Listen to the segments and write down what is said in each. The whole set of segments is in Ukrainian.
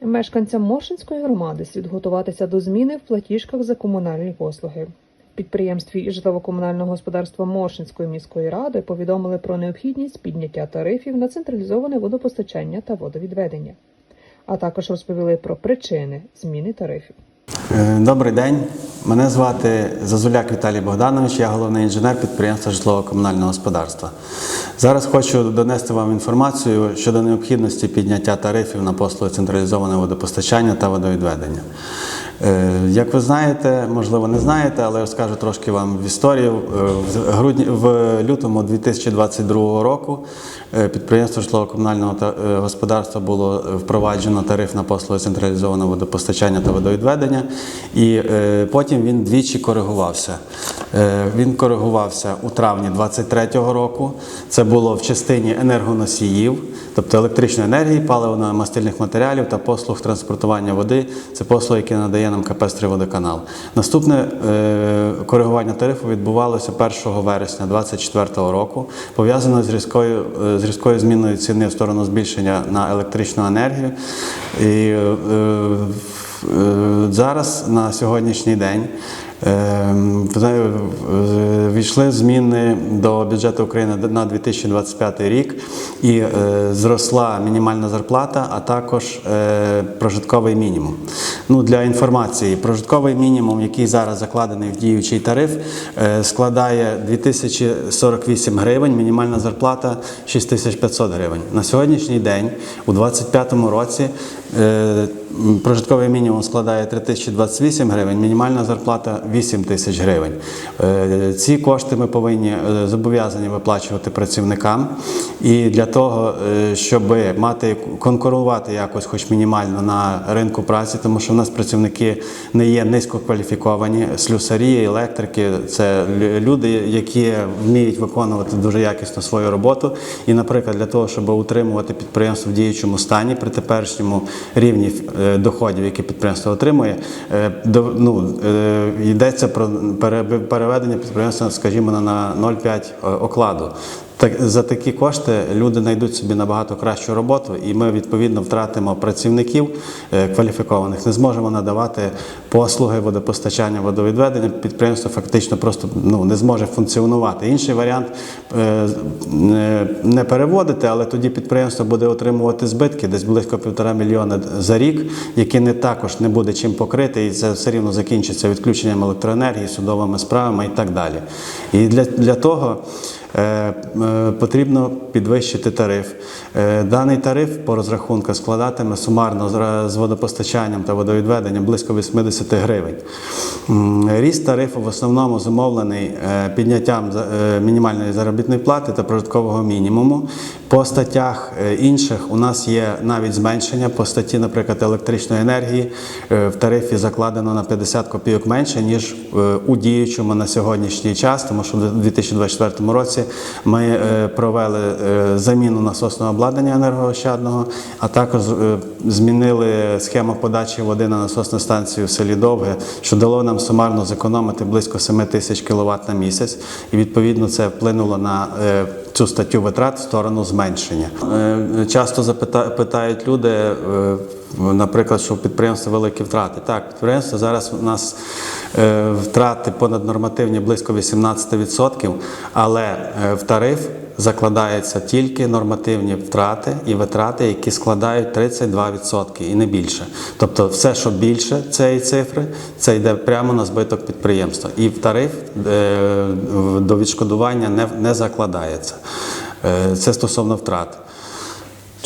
Мешканцям Моршинської громади слід готуватися до зміни в платіжках за комунальні послуги. В підприємстві житлово-комунального господарства Моршинської міської ради повідомили про необхідність підняття тарифів на централізоване водопостачання та водовідведення, а також розповіли про причини зміни тарифів. Е, Добрий день. Мене звати Зазуляк Віталій Богданович, я головний інженер підприємства житлово-комунального господарства. Зараз хочу донести вам інформацію щодо необхідності підняття тарифів на послуги централізованого водопостачання та водовідведення. Е, Як ви знаєте, можливо, не знаєте, але розкажу трошки вам в історію. Е, В грудні в лютому 2022 року е, підприємство житлово-комунального господарства було впроваджено тариф на послуги централізованого водопостачання та водовідведення, і потім він двічі коригувався. Він коригувався у травні 2023 року. Це було в частині енергоносіїв, тобто електричної енергії, паливно-мастильних матеріалів та послуг транспортування води. Це послуги, які надає нам КП «Стриводоканал». Наступне е, коригування тарифу відбувалося 1 вересня 2024 року, пов'язано з різкою, е, з різкою зміною ціни в сторону збільшення на електричну енергію. І е, зараз на сьогоднішній день війшли зміни до бюджету України на 2025 рік і е, зросла мінімальна зарплата, а також е, прожитковий мінімум. Ну, для інформації, прожитковий мінімум, який зараз закладений в діючий тариф, е, складає 2048 гривень, мінімальна зарплата 6500 гривень. На сьогоднішній день, у 2025 році, прожитковий мінімум складає 3028 гривень, мінімальна зарплата 8 тисяч гривень. Е, Ці кошти ми повинні е, зобов'язані виплачувати працівникам. І для того, е, щоб мати конкурувати якось, хоч мінімально на ринку праці, тому що в нас працівники не є низькокваліфіковані, слюсарі, електрики це люди, які вміють виконувати дуже якісно свою роботу. І, наприклад, для того, щоб утримувати підприємство в діючому стані при теперішньому рівні доходів, які підприємство отримує, ну, йдеться про пере- переведення підприємства, скажімо, на- на 0,5 окладу. Так, за такі кошти люди знайдуть собі набагато кращу роботу, і ми відповідно втратимо працівників е, кваліфікованих, не зможемо надавати послуги водопостачання, водовідведення. Підприємство фактично просто ну, не зможе функціонувати. Інший варіант е, не- не переводити, але тоді підприємство буде отримувати збитки десь близько півтора мільйона за рік, які не також не буде чим покрити, і це все рівно закінчиться відключенням електроенергії, судовими справами і так далі. І для, для того. Е, е, Потрібно підвищити тариф. Е, Даний тариф по розрахунку складатиме сумарно з- водопостачанням та водовідведенням близько 80 гривень. Ріст тарифу в основному зумовлений підняттям мінімальної заробітної плати та прожиткового мінімуму. По статтях е, інших у нас є навіть зменшення. По статті, наприклад, електричної енергії е, в тарифі закладено на 50 копійок менше, ніж е, у діючому на сьогоднішній час, тому що в 2024 році ми провели заміну насосного обладнання енергоощадного, а також змінили схему подачі води на насосну станцію в селі Довге, що дало нам сумарно зекономити близько 7 тисяч кВт на місяць, і відповідно це вплинуло на цю статтю витрат в сторону зменшення. Е, Часто запитають люди. е, Наприклад, що підприємство великі втрати. Так, підприємство зараз у нас втрати втрати понаднормативні близько 18%, але е, в тариф закладаються тільки нормативні втрати і витрати, які складають 32% і не більше. Тобто, все, що більше цієї цифри, це йде прямо на збиток підприємства. І в тариф е, до відшкодування не, закладається. Е, Це стосовно втрат.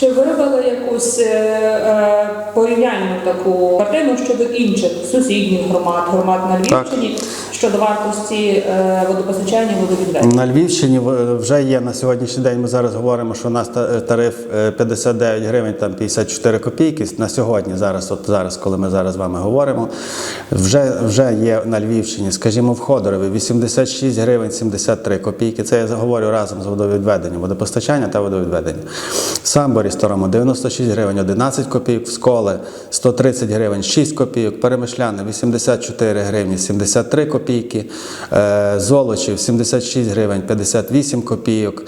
Чи виробили якусь е, е, порівняльну таку картину щодо інших сусідніх громад, громад на Львівщині щодо вартості е, водопостачання водовідведення? На Львівщині вже є на сьогоднішній день. Ми зараз говоримо, що у нас тариф е, 59 гривень, там 54 копійки. На сьогодні, зараз, от зараз, коли ми зараз з вами говоримо, вже, вже є на Львівщині, скажімо, в Ходорові 86 гривень 73 копійки. Це я говорю разом з водовідведенням, водопостачання та водовідведення. В Самборі старому 96 гривень 11 копійок, в Сколе 130 гривень 6 копійок, Перемишляне 84 гривні 73 копійки. копійки, е, Золочів 76 гривень 58 копійок,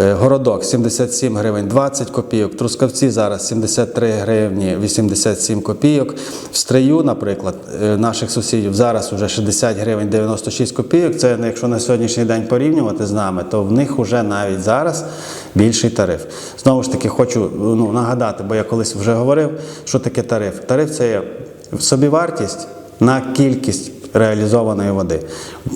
е, Городок 77 гривень 20 копійок, Трускавці зараз 73 гривні 87 копійок. В Стрию, наприклад, е, наших сусідів зараз вже 60 гривень 96 копійок. Це якщо на сьогоднішній день порівнювати з нами, то в них вже навіть зараз більший тариф. Знову ж таки, хочу ну, нагадати, бо я колись вже говорив, що таке тариф. Тариф це є собівартість на кількість реалізованої води.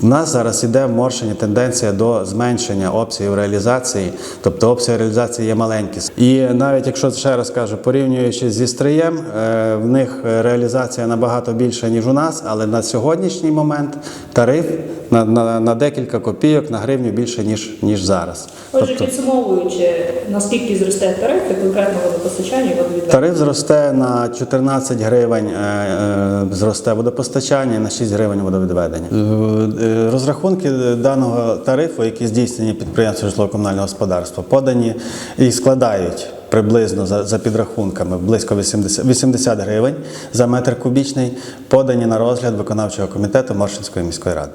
У нас зараз іде в Моршині тенденція до зменшення обсягів реалізації, тобто обсяги реалізації є маленькі. І навіть якщо ще раз кажу, порівнюючи зі Стриєм, е, в них реалізація набагато більша, ніж у нас, але на сьогоднішній момент тариф на, на, на декілька копійок на гривню більше, ніж, ніж зараз. Отже, підсумовуючи, наскільки зросте тариф і конкретно водопостачання водовідведення? Тариф зросте на 14 гривень, е, е, зросте водопостачання на 6 гривень водовідведення. Е, е, Розрахунки даного тарифу, які здійснені підприємством житлово-комунального господарства, подані і складають приблизно за, за підрахунками близько 80, 80 гривень за метр кубічний, подані на розгляд виконавчого комітету Моршинської міської ради.